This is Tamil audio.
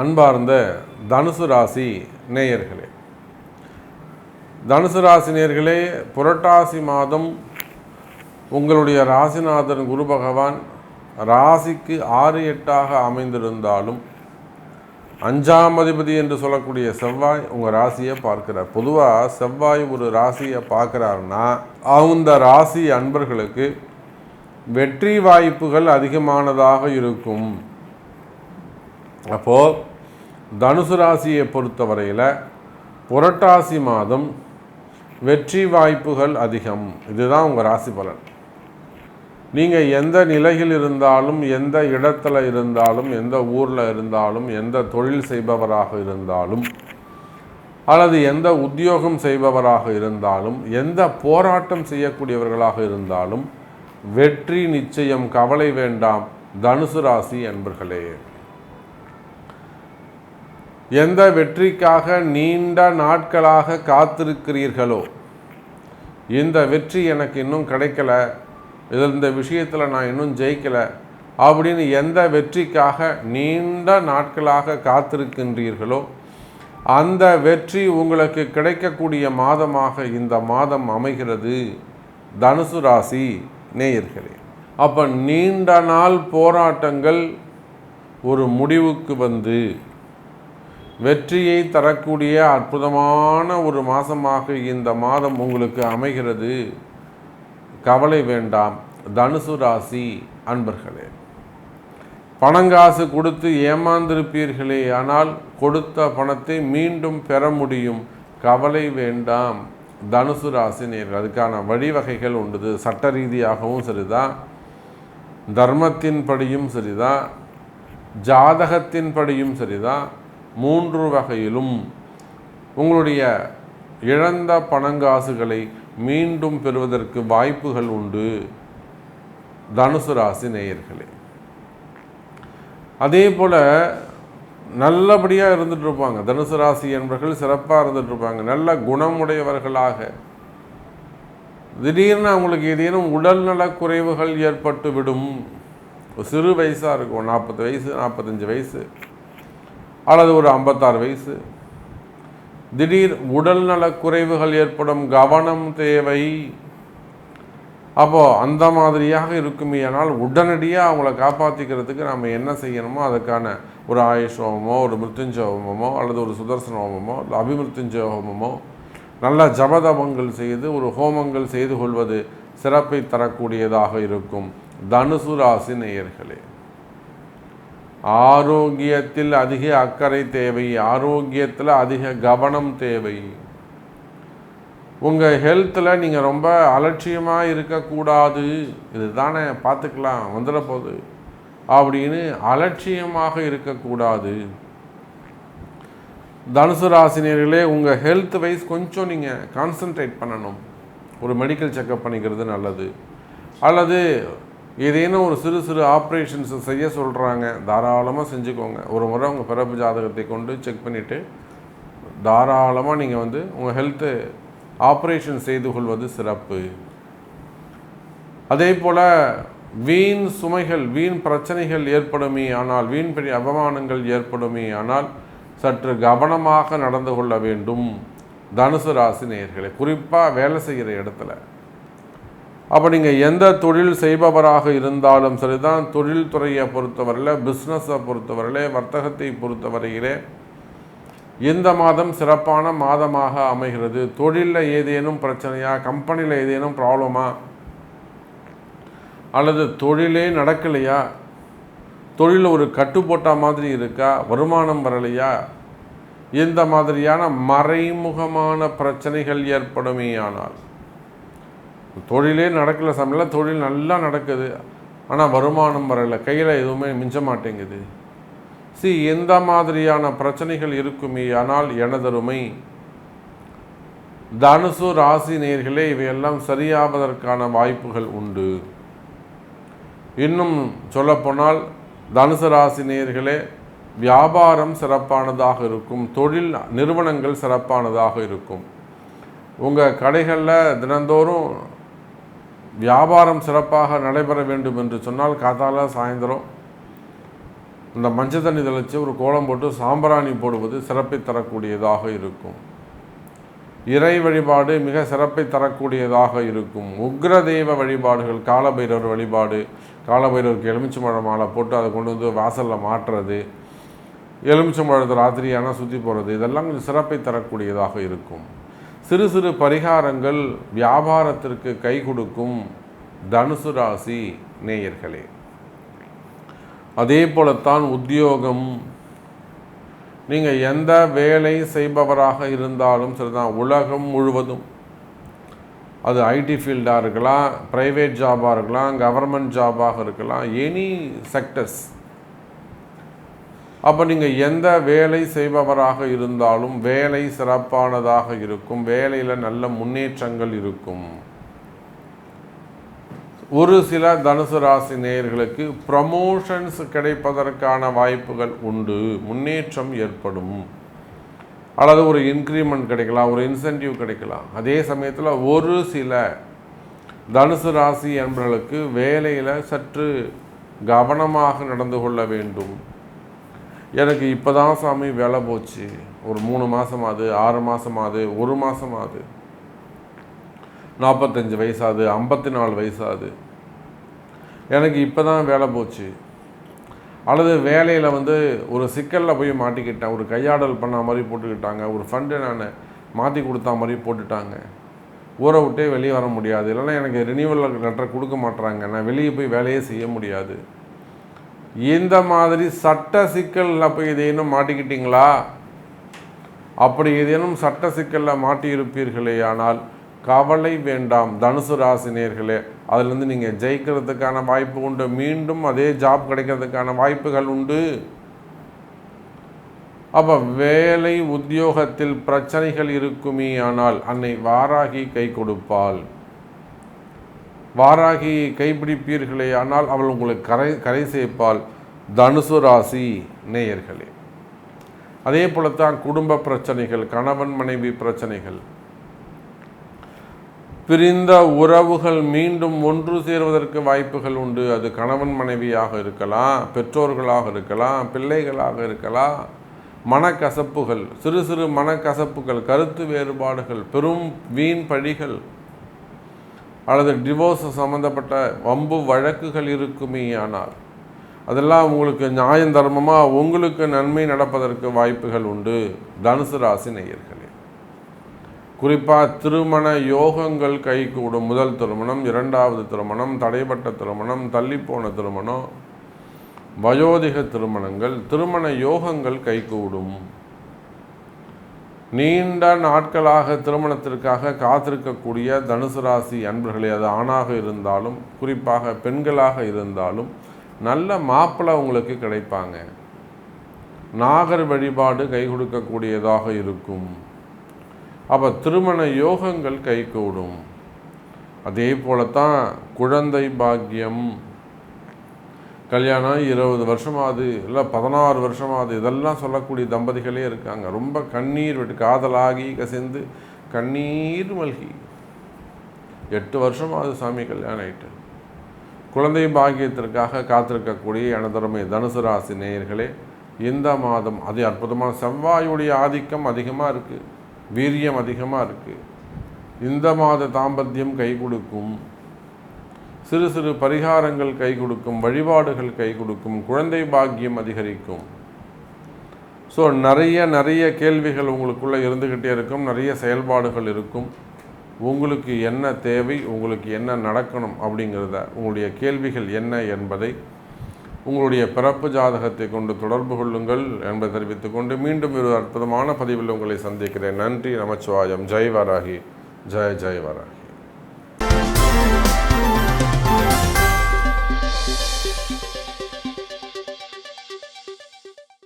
அன்பார்ந்த தனுசு ராசி நேயர்களே. தனுசு ராசி நேயர்களே புரட்டாசி மாதம் உங்களுடைய ராசிநாதன் குரு பகவான் ராசிக்கு ஆறு எட்டாக அமைந்திருந்தாலும் அஞ்சாம் அதிபதி என்று சொல்லக்கூடிய செவ்வாய் உங்கள் ராசியை பார்க்கிறார். பொதுவாக செவ்வாய் ஒரு ராசியை பார்க்குறாருன்னா அந்த ராசி அன்பர்களுக்கு வெற்றி வாய்ப்புகள் அதிகமானதாக இருக்கும். அப்போது தனுசு ராசியை பொறுத்தவரையில் புரட்டாசி மாதம் வெற்றி வாய்ப்புகள் அதிகம். இதுதான் உங்கள் ராசி பலன். நீங்கள் எந்த நிலையில் இருந்தாலும் எந்த இடத்துல இருந்தாலும் எந்த ஊரில் இருந்தாலும் எந்த தொழில் செய்பவராக இருந்தாலும் அல்லது எந்த உத்தியோகம் செய்பவராக இருந்தாலும் எந்த போராட்டம் செய்யக்கூடியவர்களாக இருந்தாலும் வெற்றி நிச்சயம் கவலை வேண்டாம். தனுசு ராசி என்பர்களே எந்த வெற்றிக்காக நீண்ட நாட்களாக காத்திருக்கிறீர்களோ இந்த வெற்றி எனக்கு இன்னும் கிடைக்கல இதில் இந்த விஷயத்தில் நான் இன்னும் ஜெயிக்கலை அப்படின்னு எந்த வெற்றிக்காக நீண்ட நாட்களாக காத்திருக்கின்றீர்களோ அந்த வெற்றி உங்களுக்கு கிடைக்கக்கூடிய மாதமாக இந்த மாதம் அமைகிறது. தனுசு ராசி நேயர்களே அப்போ நீண்ட நாள் போராட்டங்கள் ஒரு முடிவுக்கு வந்து வெற்றியை தரக்கூடிய அற்புதமான ஒரு மாதமாக இந்த மாதம் உங்களுக்கு அமைகிறது. கவலை வேண்டாம். தனுசு ராசி அன்பர்களே பணங்காசு கொடுத்து ஏமாந்திருப்பீர்களே ஆனால் கொடுத்த பணத்தை மீண்டும் பெற முடியும். கவலை வேண்டாம். தனுசு ராசி நேர்கள் அதுக்கான வழிவகைகள் உண்டு. சட்ட ரீதியாகவும் சரிதான் தர்மத்தின்படியும் சரிதான் ஜாதகத்தின்படியும் சரிதான் மூன்று வகையிலும் உங்களுடைய இழந்த பணங்காசுகளை மீண்டும் பெறுவதற்கு வாய்ப்புகள் உண்டு. தனுசு ராசி நேயர்களே. அதே போல் நல்லபடியாக இருந்துட்டு இருப்பாங்க. தனுசு ராசி என்பவர்கள் சிறப்பாக இருந்துட்டு இருப்பாங்க. நல்ல குணமுடையவர்களாக. திடீர்னு அவங்களுக்கு ஏதேனும் உடல்நலக் குறைவுகள் ஏற்பட்டு விடும். சிறு வயசாக இருக்கும். நாற்பது வயசு நாற்பத்தஞ்சு வயசு. அல்லது ஒரு ஐம்பத்தாறு வயசு. திடீர் உடல் குறைவுகள் ஏற்படும் கவனம் தேவை. அப்போது அந்த மாதிரியாக இருக்குமே ஆனால் உடனடியாக அவங்கள காப்பாற்றிக்கிறதுக்கு நம்ம என்ன செய்யணுமோ அதுக்கான ஒரு ஆயுஷ் ஹோமமோ ஒரு மிருத்யுஞ்சய ஹோமமோ அல்லது ஒரு சுதர்சன ஹோமமோ இல்லை அபிமிருத்யுஞ்சய ஹோமமோ நல்ல ஜபதபங்கள் செய்து ஒரு ஹோமங்கள் செய்து கொள்வது சிறப்பை தரக்கூடியதாக இருக்கும். தனுசு ராசி நேயர்களே. ஆரோக்கியத்தில் அதிக அக்கறை தேவை ஆரோக்கியத்தில் அதிக கவனம் தேவை. உங்கள் ஹெல்த்தில் நீங்கள் ரொம்ப அலட்சியமாக இருக்கக்கூடாது. இது தானே பார்த்துக்கலாம் வந்துட போகுது அப்படின்னு அலட்சியமாக இருக்கக்கூடாது. தனுசு ராசினியர்களே உங்கள் ஹெல்த் வைஸ் கொஞ்சம் நீங்கள் கான்சன்ட்ரேட் பண்ணணும். ஒரு மெடிக்கல் செக்கப் பண்ணிக்கிறது நல்லது. அல்லது ஏதேனும் ஒரு சிறு சிறு ஆப்ரேஷன்ஸ் செய்ய சொல்கிறாங்க தாராளமாக செஞ்சுக்கோங்க. ஒரு முறை உங்கள் பிறப்பு ஜாதகத்தை கொண்டு செக் பண்ணிவிட்டு தாராளமாக நீங்கள் வந்து உங்கள் ஹெல்த்து ஆப்ரேஷன் செய்து கொள்வது சிறப்பு. அதே போல் வீண் சுமைகள் வீண் பிரச்சனைகள் ஏற்படுமே ஆனால் வீண் பெரிய அவமானங்கள் ஏற்படுமே ஆனால் சற்று கவனமாக நடந்து கொள்ள வேண்டும். தனுசு ராசி நேர்களை குறிப்பாக வேலை செய்கிற இடத்துல. அப்போ நீங்கள் எந்த தொழில் செய்பவராக இருந்தாலும் சரி தான் தொழில்துறையை பொறுத்தவரையில் பிஸ்னஸை பொறுத்தவரையிலே வர்த்தகத்தை பொறுத்தவரையிலே இந்த மாதம் சிறப்பான மாதமாக அமைகிறது. தொழிலில் ஏதேனும் பிரச்சனையா கம்பெனியில் ஏதேனும் ப்ராப்ளமா அல்லது தொழிலே நடக்கலையா தொழில் ஒரு கட்டுப்போட்ட மாதிரி இருக்கா வருமானம் வரலையா இந்த மாதிரியான மறைமுகமான பிரச்சனைகள் ஏற்படுமே ஆனால் தொழிலே நடக்கல சமையல தொழில் நல்லா நடக்குது. ஆனால் வருமானம் வரலை. கையில் எதுவுமே மிஞ்ச மாட்டேங்குது. சி எந்த மாதிரியான பிரச்சனைகள் இருக்குமே ஆனால் எனதருமை தனுசு ராசி நேர்களே இவையெல்லாம் சரியாவதற்கான வாய்ப்புகள் உண்டு. இன்னும் சொல்லப்போனால் தனுசு ராசி நேர்களே வியாபாரம் சிறப்பானதாக இருக்கும். தொழில் நிறுவனங்கள் சிறப்பானதாக இருக்கும். உங்கள் கடைகளில் தினந்தோறும் வியாபாரம் சிறப்பாக நடைபெற வேண்டும் என்று சொன்னால் காத்தால சாயந்தரம் இந்த மஞ்சள் தண்ணி தெளித்து ஒரு கோலம் போட்டு சாம்பிராணி போடுவது சிறப்பை தரக்கூடியதாக இருக்கும். இறை வழிபாடு மிக சிறப்பை தரக்கூடியதாக இருக்கும். உக்ர தெய்வ வழிபாடுகள் காலபைரவர் வழிபாடு காலபைரவருக்கு எலுமிச்சம்பழம் மாலை போட்டு அதை கொண்டு வந்து வாசலில் மாட்டுறது எலுமிச்சம்பழத்தை ராத்திரியான சுற்றி போகிறது இதெல்லாம் கொஞ்சம் சிறப்பை தரக்கூடியதாக இருக்கும். சிறு சிறு பரிகாரங்கள் வியாபாரத்திற்கு கை கொடுக்கும் தனுசு ராசி நேயர்களே. அதே போலத்தான் உத்தியோகம். நீங்கள் எந்த வேலை செய்பவராக இருந்தாலும் சரிதான் உலகம் முழுவதும். அது ஐடி ஃபீல்டாக இருக்கலாம் ப்ரைவேட் ஜாபாக இருக்கலாம் கவர்மெண்ட் ஜாபாக இருக்கலாம் எனி செக்டர்ஸ். அப்போ நீங்கள் எந்த வேலை செய்பவராக இருந்தாலும் வேலை சிறப்பானதாக இருக்கும். வேலையில் நல்ல முன்னேற்றங்கள் இருக்கும். ஒரு சில தனுசு ராசி நேயர்களுக்கு ப்ரமோஷன்ஸ் கிடைப்பதற்கான வாய்ப்புகள் உண்டு. முன்னேற்றம் ஏற்படும். அல்லது ஒரு இன்க்ரிமெண்ட் கிடைக்கலாம் ஒரு இன்சென்டிவ் கிடைக்கலாம். அதே சமயத்தில் ஒரு சில தனுசு ராசி என்பவர்களுக்கு வேலையில் சற்று கவனமாக நடந்து கொள்ள வேண்டும். எனக்கு இப்போ தான் சாமி வேலை போச்சு. ஒரு மூணு மாதமாது ஆறு மாதமாது ஒரு மாதமாது நாற்பத்தஞ்சு வயசாது ஐம்பத்தி நாலு வயசாது. எனக்கு இப்போ தான் வேலை போச்சு. அல்லது வேலையில் வந்து ஒரு சிக்கலில் போய் மாட்டிக்கிட்டேன். ஒரு கையாடல் பண்ண மாதிரி போட்டுக்கிட்டாங்க. ஒரு ஃபண்டு நான் மாற்றி கொடுத்தா மாதிரி போட்டுட்டாங்க. ஊரை விட்டே வெளியே வர முடியாது. இல்லைன்னா எனக்கு ரினியூவல் லெட்டர் கொடுக்க மாட்டுறாங்க நான் வெளியே போய் வேலையே செய்ய முடியாது. இந்த மாதிரி சட்ட சிக்கலில் போய் ஏதேனும் மாட்டிக்கிட்டீங்களா? அப்படி ஏதேனும் சட்ட சிக்கலில் மாட்டியிருப்பீர்களே ஆனால் கவலை வேண்டாம் தனுசு ராசினியர்களே அதுலேருந்து நீங்கள் ஜெயிக்கிறதுக்கான வாய்ப்பு உண்டு. மீண்டும் அதே ஜாப் கிடைக்கிறதுக்கான வாய்ப்புகள் உண்டு. அப்போ வேலை உத்தியோகத்தில் பிரச்சனைகள் இருக்குமே ஆனால் அன்னை வாராகி கை கொடுப்பாள். வாராகி கைப்பிடிப்பீர்களே ஆனால் அவள் உங்களுக்கு கரை கரை சேர்ப்பாள். தனுசு ராசி நேயர்களே. அதே போலத்தான் குடும்ப பிரச்சனைகள் கணவன் மனைவி பிரச்சனைகள். பிரிந்த உறவுகள் மீண்டும் ஒன்று சேருவதற்கு வாய்ப்புகள் உண்டு. அது கணவன் மனைவியாக இருக்கலாம் பெற்றோர்களாக இருக்கலாம் பிள்ளைகளாக இருக்கலாம். மனக்கசப்புகள் சிறு சிறு மனக்கசப்புகள் கருத்து வேறுபாடுகள் பெரும் வீண் பழிகள் அல்லது டிவோர்ஸ் சம்மந்தப்பட்ட வம்பு வழக்குகள் இருக்குமே ஆனால் அதெல்லாம் உங்களுக்கு நியாயம் தர்மமாக உங்களுக்கு நன்மை நடப்பதற்கு வாய்ப்புகள் உண்டு. தனுசு ராசி நேயர்களே. குறிப்பாக திருமண யோகங்கள் கைகூடும். முதல் திருமணம் இரண்டாவது திருமணம் தடைப்பட்ட திருமணம் தள்ளிப்போன திருமணம் வயோதிக திருமணங்கள் திருமண யோகங்கள் கைகூடும். நீண்ட நாட்களாக திருமணத்திற்காக காத்திருக்கக்கூடிய தனுசு ராசி அன்பர்களே அது ஆணாக இருந்தாலும் குறிப்பாக பெண்களாக இருந்தாலும் நல்ல மாப்பிள்ளை உங்களுக்கு கிடைப்பாங்க. நாகர் வழிபாடு கை கொடுக்கக்கூடியதாக இருக்கும். அப்போ திருமண யோகங்கள் கைகூடும் அதே போலத்தான் குழந்தை பாக்கியம் கல்யாணம் இருபது வருஷமாவது இல்லை பதினாறு வருஷமாவது இதெல்லாம் சொல்லக்கூடிய தம்பதிகளே இருக்காங்க. ரொம்ப கண்ணீர் விட்டு காதலாகி கசிந்து கண்ணீர் மல்கி. எட்டு வருஷமாவது சாமி கல்யாணம் ஆயிட்டு குழந்தை பாக்கியத்திற்காக காத்திருக்கக்கூடிய எனதருமை தனுசு ராசி நேயர்களே இந்த மாதம் அது அற்புதமான செவ்வாயுடைய ஆதிக்கம் அதிகமாக இருக்குது வீரியம் அதிகமாக இருக்குது இந்த மாத தாம்பத்தியம் கை கொடுக்கும். சிறு சிறு பரிகாரங்கள் கை கொடுக்கும் வழிபாடுகள் கை கொடுக்கும் குழந்தை பாக்கியம் அதிகரிக்கும். ஸோ நிறைய நிறைய கேள்விகள் உங்களுக்குள்ளே இருந்துக்கிட்டே இருக்கும் நிறைய செயல்பாடுகள் இருக்கும். உங்களுக்கு என்ன தேவை உங்களுக்கு என்ன நடக்கணும் அப்படிங்கிறத உங்களுடைய கேள்விகள் என்ன என்பதை உங்களுடைய பிறப்பு ஜாதகத்தை கொண்டு தொடர்பு கொள்ளுங்கள் என்பதை தெரிவித்துக் கொண்டு மீண்டும் ஒரு அற்புதமான பதிவில் உங்களை சந்திக்கிறேன். நன்றி நமச்சிவாயம். ஜெய் வராகி ஜெய ஜெய் வராகி